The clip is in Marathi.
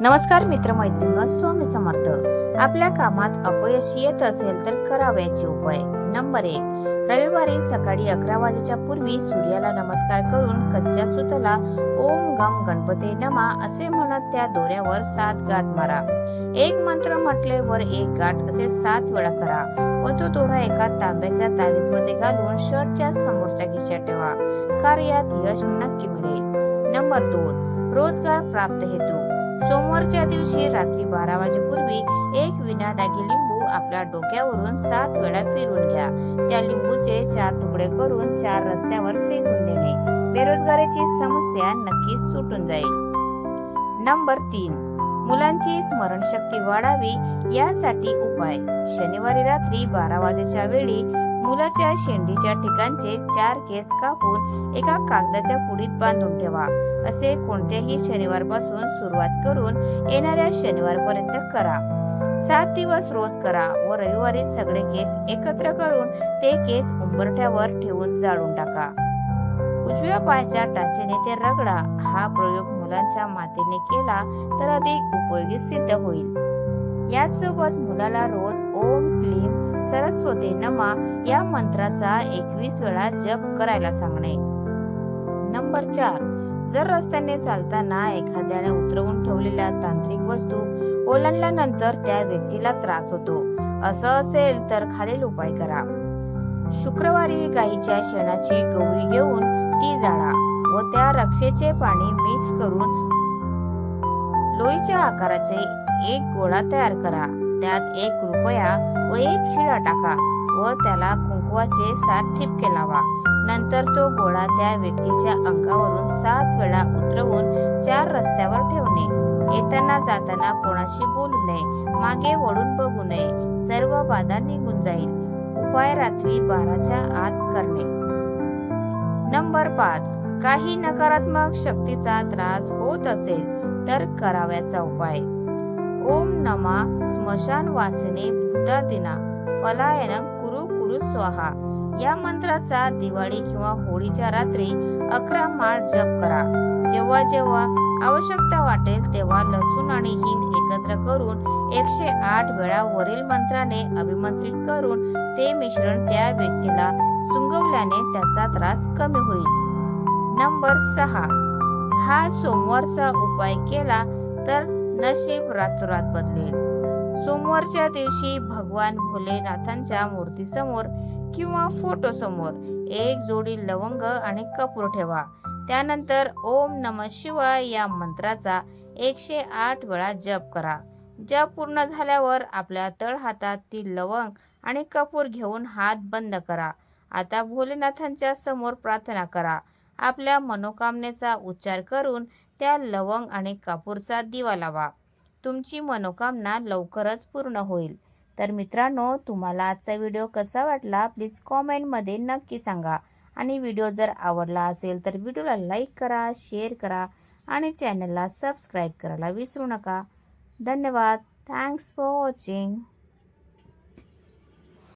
नमस्कार मित्रमैत्रिणी स्वामी समर्थ. आपल्या कामात अपयश येत असेल तर करावयाचे उपाय. नंबर एक रविवारी सकाळी अकरा वाजेच्या पूर्वी सूर्याला नमस्कार करून कच्च्या सुताला ओम गम गणपते नमा असे म्हणत त्या दोऱ्यावर सात गाठ मारा. एक मंत्र म्हटले वर एक गाठ असे सात वेळा करा. व तो दोरा एका तांब्याच्या तावीजमध्ये घालून शर्टच्या समोरच्या खिशात ठेवा. कार्यात यश नक्की मिळेल. नंबर दोन रोजगार प्राप्त हेतू. सोमवारच्या दिवशी रात्री बारा वाजेपूर्वी एक विनाडागी लिंबू आपल्या डोक्यावरून सात वेळा फिरून घ्या. त्या लिंबूचे चार तुकडे करून चार रस्त्यावर फेकून देणे. बेरोजगारीची समस्या नक्कीच सुटून जाईल. नंबर तीन. मुलांची स्मरणशक्ती वाढावी यासाठी उपाय. शनिवारी रात्री बारा वाजेच्या वेळी मुलाच्या शेंडीच्या ठिकाणचे चार केस कापून एका कागदाच्या पुडीत बांधून ठेवा. असे कोणत्याही शनिवारपासून सुरुवात करून येणाऱ्या शनिवारपर्यंत करा. सात दिवस रोज करा व रविवारी सगळे केस एकत्र करून ते केस उंबरठ्यावर ठेवून जाळून टाका. उजव्या पायाच्या टाचेने ते रगडा. हा प्रयोग मुलांच्या मातेने केला तर अधिक उपयोगी सिद्ध होईल. याचसोबत मुलाला रोज ओम क्लीम सरस्वती नमा या मंत्राचा एकवीस वेळा जप करायला सांगणे. नंबर चार. जर रस्त्याने चालताना एखाद्याने उतरवून ठेवलेल्या तांत्रिक वस्तू ओलांडल्यानंतर त्या व्यक्तीला त्रास होतो. असं असेल तर खालील उपाय करा. शुक्रवारी गाईच्या शेणाची गौरी घेऊन ती जाळा व त्या रक्षेचे पाणी मिक्स करून लोईच्या आकाराचे एक गोळा तयार करा. त्यात एक रुपया व एक हिरा टाका व त्याला कुंकवाचे सात ठिपके लावा. नंतर तो गोळा त्या व्यक्तीच्या अंगावरून सात वेळा उतरवून चार रस्त्यावर ठेवणे. येताना जाताना कोणाशी बोलू नये मागे वळून बघू नये सर्व बाधा निघून जाईल. उपाय रात्री बाराच्या आत करणे. नंबर पाच. काही नकारात्मक शक्तीचा त्रास होत असेल तर कराव्याचा उपाय. ओम नमा स्मशान वासिने भूतादिना पलायन कुरु कुरु स्वाहा. या मंत्राचा दिवाळी किंवा होळीच्या रात्री अकरा माळ जप करा. जेव्हा जेव्हा आवश्यकता वाटेल तेव्हा लसूण आणि हिंग एकत्र करून एकशे आठ वेळा वरील मंत्राने अभिमंत्रित करून ते मिश्रण त्या व्यक्तीला सुंगवल्याने त्याचा त्रास कमी होईल. नंबर सहा. हा सोमवारचा उपाय केला तर नशीब रातोरात बदलेल. सोमवारच्या दिवशी भगवान भोलेनाथांच्या मूर्तीसमोर किंवा फोटो समोर एक जोडी लवंग आणि कपूर ठेवा. त्यानंतर ओम नम शिवाय या मंत्राचा एकशे आठ वेळा जप करा. जप पूर्ण झाल्यावर आपल्या तळ हातात ती लवंग आणि कपूर घेऊन हात बंद करा. आता भोलेनाथांच्या समोर प्रार्थना करा. आपल्या मनोकामनेचा उच्चार करून त्या लवंग आणि कापूरचा दिवा लावा. तुमची मनोकामना लवकरच पूर्ण होईल. तर मित्रांनो तुम्हाला आजचा व्हिडिओ कसा वाटला प्लीज कॉमेंटमध्ये नक्की सांगा. आणि व्हिडिओ जर आवडला असेल तर व्हिडिओला लाईक करा शेअर करा आणि चॅनलला सबस्क्राईब करायला विसरू नका. धन्यवाद. Thanks for watching